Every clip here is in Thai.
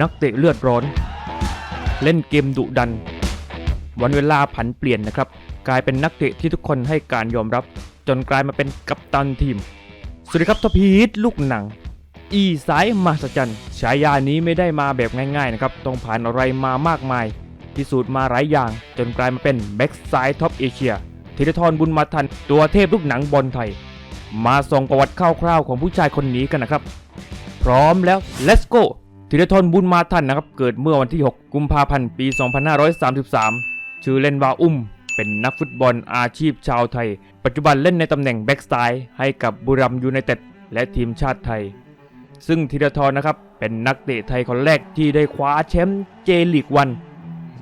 นักเตะเลือดร้อน เล่นเกมดุดัน วันเวลาผันเปลี่ยนนะครับ กลายเป็นนักเตะที่ทุกคนให้การยอมรับ จนกลายมาเป็นกัปตันทีม สวัสดีครับทพีทลูกหนัง อีสายมหัศจรรย์ฉายานี้ไม่ได้มาแบบง่ายๆนะครับ ต้องผ่านอะไรมามากมาย พิสูจน์มาหลายอย่าง จนกลายมาเป็นแบ็กซ้ายท็อปเอเชียธีรทรบุญมาทันตัวเทพลูกหนังบอลไทย มาส่งประวัติคร่าวๆของผู้ชายคนนี้กันนะครับ พร้อมแล้ว let's go ธีรทรบุญมาทันนะครับ เกิดเมื่อวันที่ 6 กุมภาพันธ์ ปี 2533 ชื่อเล่นว่าอุ้ม เป็นนักฟุตบอลอาชีพชาวไทย ปัจจุบันเล่นในตำแหน่งแบ็กซ้ายให้กับบุรัมยูไนเต็ดและทีมชาติไทย ซึ่งธีรทรนะครับ เป็นนักเตะไทยคนแรกที่ได้คว้าแชมป์เจลีกวัน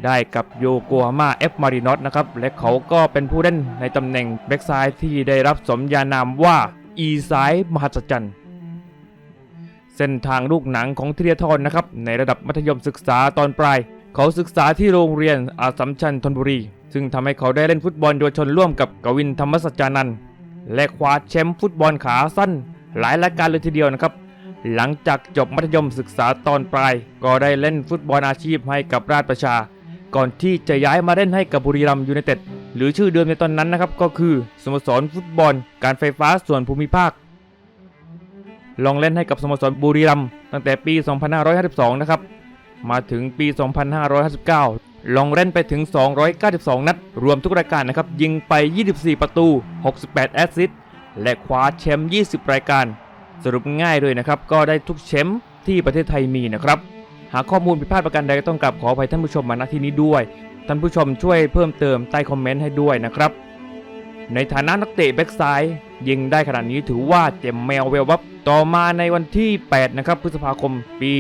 ได้กับโยโกฮาม่าเอฟมารินอสนะครับ และเขาก็เป็นผู้เล่นในตำแหน่งแบ็กซ้ายที่ได้รับสมญานามว่าอีสายมหัศจรรย์ ส้นทางลูกหนังของธีรทรนะครับในระดับมัธยมศึกษาตอนปลาย เขาศึกษาที่โรงเรียนอาสัมชัญธนบุรี ซึ่งทำให้เขาได้เล่นฟุตบอลเยาวชนร่วมกับกวินธรรมสัจจานันท์และคว้าแชมป์ฟุตบอลขาสั้น หลายรายการเลยทีเดียวนะครับ หลังจากจบมัธยมศึกษาตอนปลาย ก็ได้เล่นฟุตบอลอาชีพให้กับราชประชา ก่อนที่จะย้ายมาเล่นให้กับบุรีรัมย์ยูไนเต็ดหรือชื่อเดิมในตอนนั้นนะครับก็คือสโมสรฟุตบอล การไฟฟ้าส่วนภูมิภาค ลองเล่นให้กับสโมสรบุรีรัมย์ตั้งแต่ปี 2552 นะครับ มาถึงปี 2559ลองเล่นไปถึง 292 นัด รวมทุกรายการนะครับ ยิงไป 24 ประตู 68 แอสซิสต์ และคว้าแชมป์ 20 รายการ สรุปง่ายเลยนะครับ ก็ได้ทุกแชมป์ที่ประเทศไทยมีนะครับ หากข้อมูลผิดพลาดประการใดก็ต้องกลับขออภัยท่านผู้ชมมาณที่นี้ด้วย ท่านผู้ชมช่วยเพิ่มเติมใต้คอมเมนต์ให้ด้วยนะครับ ในฐานะนักเตะแบ็กซ้ายยิงได้ขนาดนี้ถือว่าเจ็มแมวเวลวับต่อมาในวันที่ 8 นะครับ พฤษภาคมปี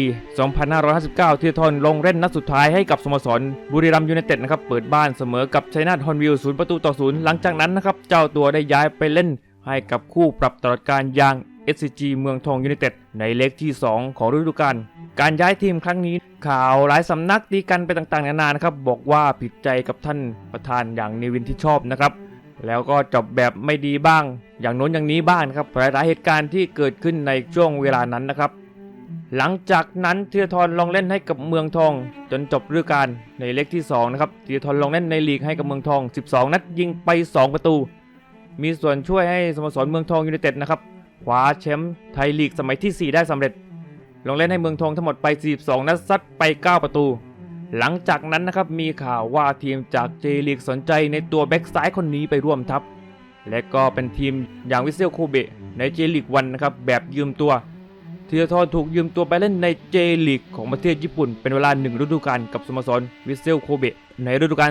2559ธีรทรลงเล่นนัดสุดท้ายให้กับสโมสรบุรีรัมย์ยูไนเต็ดนะครับ เปิดบ้านเสมอกับชัยนาทฮอนวิลศูนย์ประตูต่อศูนย์หลังจากนั้นนะครับ เจ้าตัวได้ย้ายไปเล่นให้กับคู่ปรับตลอดการอย่าง SCG เมืองทองยูไนเต็ดในเล็กที่ 2 ของฤดูกาลการย้ายทีมครั้งนี้ข่าวหลายสำนักตีกันไปต่างๆ นานานะครับบอกว่าผิดใจกับท่านประธานอย่างเนวินที่ชอบนะครับ แล้วก็จบแบบไม่ดีบ้าง อย่างโน้นอย่างนี้บ้างครับหลายๆเหตุการณ์ที่เกิดขึ้นในช่วงเวลานั้นนะครับ หลังจากนั้นธีรทรลองเล่นให้กับเมืองทอง จนจบฤดูกาลในเล็กที่2นะครับธีรทรลองเล่นในลีกให้กับเมืองทอง 12 นัดยิงไป 2 ประตู มีส่วนช่วยให้สโมสรเมืองทองยูไนเต็ดนะครับคว้าแชมป์ไทยลีกสมัยที่ 4 ได้สำเร็จ ลงเล่นให้เมืองทองทั้งหมดไป 42 นัดซัดไป 9 ประตู หลังจากนั้นนะครับมีข่าวว่าทีมจากเจลีกสนใจในตัวแบ็กซ้ายคนนี้ไปร่วมทัพ และก็เป็นทีมอย่างวิเซลโคเบะในเจลีกวันนะครับแบบยืมตัวธีรทรถูกยืมตัวไปเล่นในเจลีกของประเทศญี่ปุ่น เป็นเวลาหนึ่งฤดูกาลกับสโมสรวิเซลโคเบะในฤดูกาล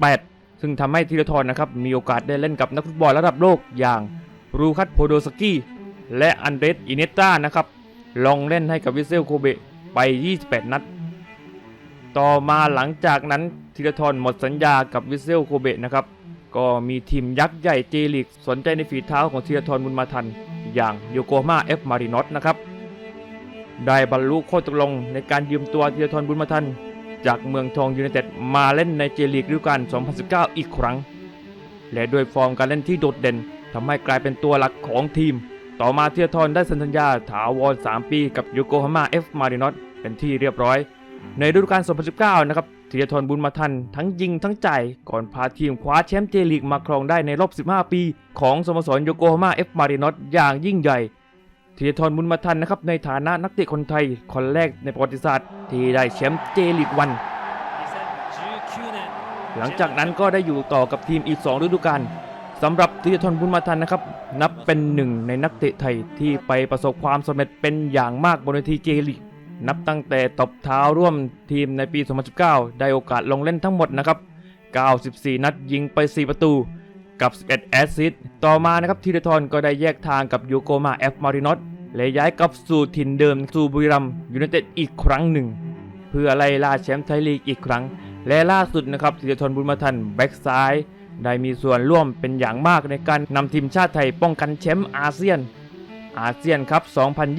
2018 ซึ่งทำให้ธีรทรนะครับมีโอกาสได้เล่นกับนักฟุตบอลระดับโลกอย่างรูคัตโพโดสกี้และอันเดรสอิเนต้านะครับลองเล่นให้กับวิเซลโคเบะไป 28 นัด ต่อมาหลังจากนั้นธีรทรหมดสัญญากับวิเซลโคเบะนะครับ ก็มีทีมยักษ์ใหญ่เจลีกสนใจในฝีเท้าของธีรทรบุญมาทัน อย่างโยโกฮาม่าเอฟมารินอสนะครับ ได้บรรลุข้อตกลงในการยืมตัวธีรทรบุญมาทัน จากเมืองทองยูไนเต็ดมาเล่นในเจลีกฤดูกาล 2019 อีกครั้ง และด้วยฟอร์มการเล่นที่โดดเด่นทำให้กลายเป็นตัวหลักของทีม ต่อมาธีรทรได้สัญญาถาวร 3 ปีกับโยโกฮาม่าเอฟมารินอสเป็นที่เรียบร้อย ในฤดูกาล 2019 นะครับธีรทรบุญมาทันทั้งยิงทั้งจ่ายก่อนพาทีมคว้าแชมป์เจลีกมาครองได้ในรอบ 15 ปี ของสโมสรโยโกฮาม่าเอฟมารินอสอย่างยิ่งใหญ่ธีรทรบุญมาทันนะครับในฐานะนักเตะคนไทยคนแรกในประวัติศาสตร์ที่ได้แชมป์เจลีกวัน หลังจากนั้นก็ได้อยู่ต่อกับทีมอีก 2 ฤดูกาลสำหรับธีรทรบุญมาทันนะครับนับเป็นหนึ่งในนักเตะไทยที่ไปประสบความสำเร็จเป็นอย่างมากบนเวทีเจลีก นับตั้งแต่ตบเท้าร่วมทีมในปี 2019 ได้โอกาสลงเล่นทั้งหมดนะครับ 94 นัดยิงไป 4 ประตูกับ 11 แอสซิสต์ต่อมานะครับธีรทรก็ได้แยกทางกับยูโกมาเอฟมารินอสและย้ายกลับสู่ถิ่นเดิมสู่บุรีรัมย์ยูไนเต็ดอีกครั้งหนึ่ง เพื่อไล่ล่าแชมป์ไทยลีกอีกครั้ง และล่าสุดนะครับธีรทรบุญมาทันแบ็กซ้าย ได้มีส่วนร่วมเป็นอย่างมากในการนำทีมชาติไทยป้องกันแชมป์อาเซียน อาเซียนครับ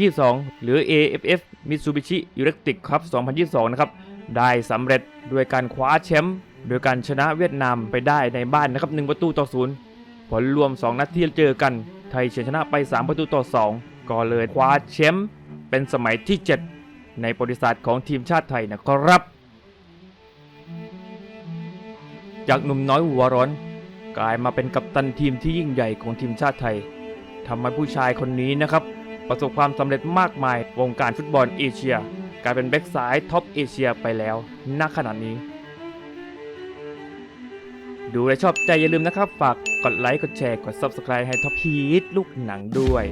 2022 หรือ AFF Mitsubishi Electric ครับ2022 นะครับ ได้สำเร็จด้วยการคว้าแชมป์โดยการชนะเวียดนามไปได้ในบ้านนะครับ 1 ประตูต่อ 0 ผลรวม 2 นัดที่เจอกัน ไทยชนะไป 3 ประตูต่อ 2 ก็เลยคว้าแชมป์เป็นสมัยที่ 7 ในประวัติศาสตร์ของทีมชาติไทยนะครับ จากหนุ่มน้อยหัวร้อน กลายมาเป็นกัปตันทีมที่ยิ่งใหญ่ของทีมชาติไทย ทำให้ผู้ชายคนนี้นะครับ ประสบความสำเร็จมากมายวงการฟุตบอลเอเชีย กลายเป็นแบ็กซ้ายท็อปเอเชียไปแล้วณขณะนี้ ดูและชอบใจอย่าลืมนะครับ ฝากกดไลค์กดแชร์กด Subscribe ให้ท็อปฮีทลูกหนังด้วย